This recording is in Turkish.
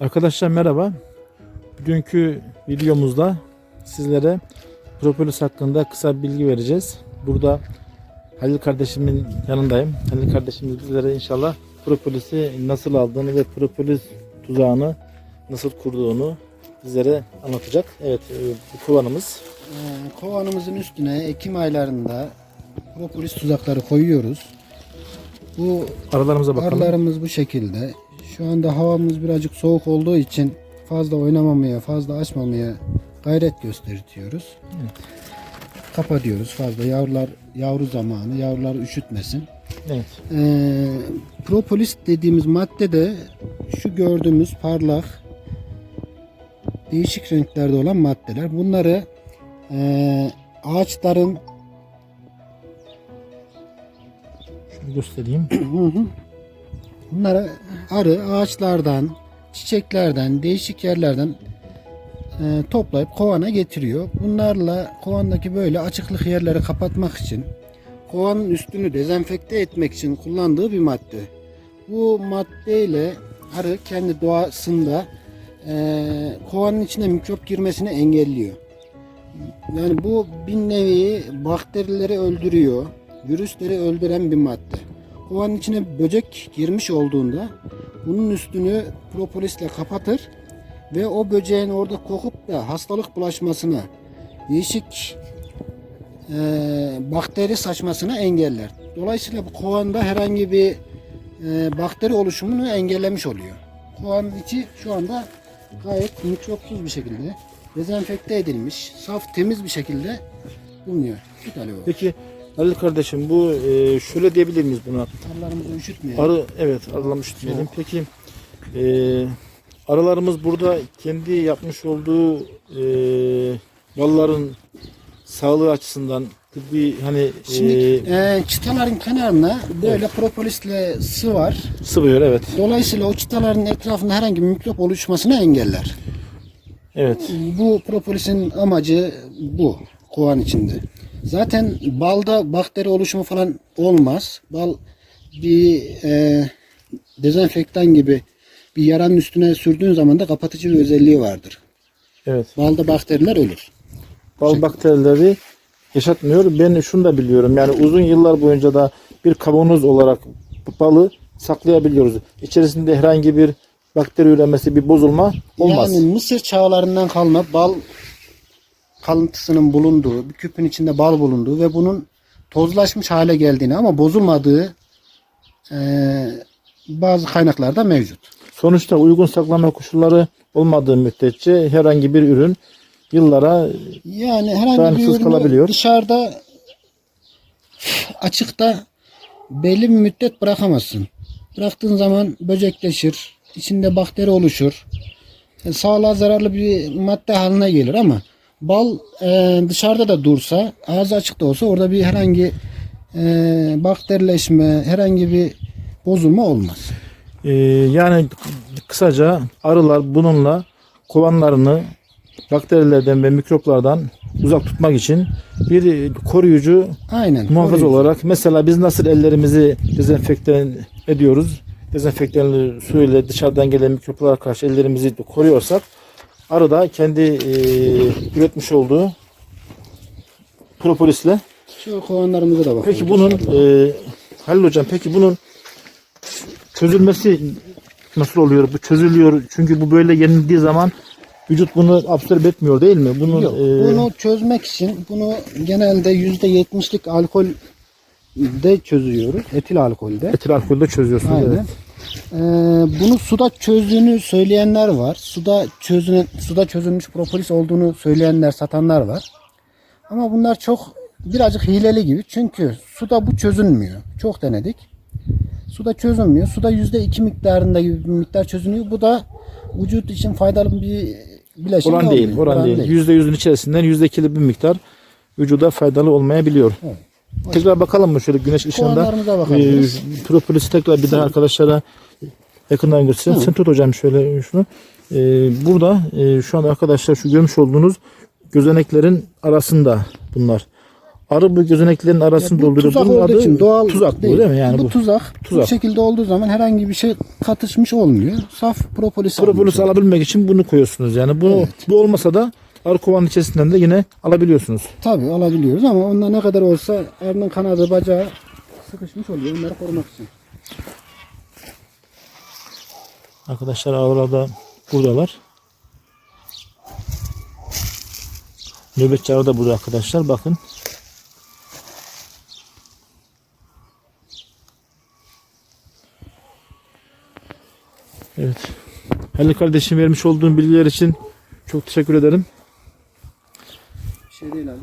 Arkadaşlar merhaba. Bugünkü videomuzda sizlere propolis hakkında kısa bir bilgi vereceğiz. Burada Halil kardeşimin yanındayım. Halil kardeşimiz bizlere inşallah propolisi nasıl aldığını ve propolis tuzağını nasıl kurduğunu bizlere anlatacak. Evet e, bu kovanımız. Ee, kovanımızın üstüne Ekim aylarında propolis tuzakları koyuyoruz. Bu Aralarımıza bakalım. arılarımız bu şekilde. Şu anda havamız birazcık soğuk olduğu için fazla oynamamaya, fazla açmamaya gayret gösteriyoruz. Kapatıyoruz fazla yavrular yavru zamanı yavruları üşütmesin. Evet. Ee, propolis dediğimiz madde de şu gördüğümüz parlak değişik renklerde olan maddeler. Bunları ee, ağaçların Şunu göstereyim. Bunları arı ağaçlardan, çiçeklerden, değişik yerlerden ee, toplayıp kovana getiriyor. Bunlarla kovandaki böyle açıklık yerleri kapatmak için kovanın üstünü dezenfekte etmek için kullandığı bir madde. Bu maddeyle arı kendi doğasında ee, kovanın içine mikrop girmesini engelliyor. Yani bu bir nevi bakterileri öldürüyor, virüsleri öldüren bir madde. Kovanın içine böcek girmiş olduğunda bunun üstünü propolisle kapatır ve o böceğin orada kokup da hastalık bulaşmasına, değişik e, bakteri saçmasına engeller. Dolayısıyla bu kovanda herhangi bir e, bakteri oluşumunu engellemiş oluyor. Kovanın içi şu anda gayet mikropsuz bir şekilde dezenfekte edilmiş, saf temiz bir şekilde bulunuyor. Peki Halil kardeşim bu e, şöyle diyebilir miyiz buna? Arılarımızı üşütmeyen. Arı evet arılamış diyelim. Peki e, arılarımız burada kendi yapmış olduğu e, balların sağlığı açısından tıbbi hani Şimdi e, e, çıtaların kenarına böyle propolisle sıvar. sıvıyor evet. Dolayısıyla o çıtaların etrafında herhangi bir mikrop oluşmasını engeller. Evet. Bu propolisin amacı bu kovan içinde. Zaten balda bakteri oluşumu falan olmaz. Bal bir e, dezenfektan gibi bir yaranın üstüne sürdüğün zaman da kapatıcı bir özelliği vardır. Evet. Balda bakteriler ölür. Bal bakterileri yaşatmıyor. Ben şunu da biliyorum. Yani uzun yıllar boyunca da bir kavanoz olarak balı saklayabiliyoruz. İçerisinde herhangi bir bakteri üremesi, bir bozulma olmaz. Yani Mısır çağlarından kalma bal kalıntısının bulunduğu, bir küpün içinde bal bulunduğu ve bunun tozlaşmış hale geldiğini ama bozulmadığı e, bazı kaynaklarda mevcut. Sonuçta uygun saklama koşulları olmadığı müddetçe herhangi bir ürün yıllara Yani herhangi bir ürünü kalabiliyor. dışarıda açıkta belli bir müddet bırakamazsın. Bıraktığın zaman böcekleşir, içinde bakteri oluşur. E, sağlığa zararlı bir madde haline gelir ama bal e, dışarıda da dursa, ağzı açık da olsa orada bir herhangi e, bakterileşme, herhangi bir bozulma olmaz. e, yani kısaca arılar bununla kovanlarını bakterilerden ve mikroplardan uzak tutmak için bir koruyucu Aynen. muhafaza koruyucu. olarak mesela biz nasıl ellerimizi dezenfekte ediyoruz dezenfektanlı su ile dışarıdan gelen mikroplara karşı ellerimizi koruyorsak arı da kendi e, üretmiş olduğu propolisle Şu kovanlarımıza da bakalım. peki bunun e, Halil hocam peki bunun çözülmesi nasıl oluyor? Bu çözülüyor çünkü bu böyle yenildiği zaman vücut bunu absorbe etmiyor değil mi? Bunun Yok, e, bunu çözmek için bunu genelde %70'lik alkol de çözüyoruz. Etil alkolde. etil alkolde çözüyorsunuz. Aynen. Evet. Ee, bunu suda çözdüğünü söyleyenler var. Suda çözülen, suda çözülmüş propolis olduğunu söyleyenler, satanlar var. Ama bunlar çok birazcık hileli gibi. Çünkü suda bu çözünmüyor. Çok denedik. Suda çözünmüyor. Suda %2 miktarında gibi bir miktar çözünüyor. Bu da vücut için faydalı bir bileşim Oran olmuyor. değil, oran, değil. Yüzde yüzün içerisinden yüzde ikili bir miktar vücuda faydalı olmayabiliyor. Evet. Tekrar bakalım mı şöyle güneş ışığında e, propolis tekrar bir daha arkadaşlara yakından göstereyim. Sen tut hocam şöyle şunu. E, burada e, şu anda arkadaşlar şu görmüş olduğunuz gözeneklerin arasında bunlar. arı bu gözeneklerin arasını bu dolduruyor. tuzak Bunun olduğu adı için doğal tuzak bu değil mi? Yani bu, bu, tuzak. tuzak. Bu şekilde olduğu zaman herhangi bir şey katışmış olmuyor. Saf propolis. propolis alabilmek için bunu koyuyorsunuz. Yani bu Evet. bu olmasa da arı kovanın içerisinden de yine alabiliyorsunuz. Tabii alabiliyoruz ama onda ne kadar olsa arının kanadı bacağı sıkışmış oluyor. Onları korumak için. Arkadaşlar aralarda buradalar. Nöbetçi arı da burada arkadaşlar. Bakın. Evet. Halil kardeşim vermiş olduğun bilgiler için çok teşekkür ederim. Bir şey değil abi.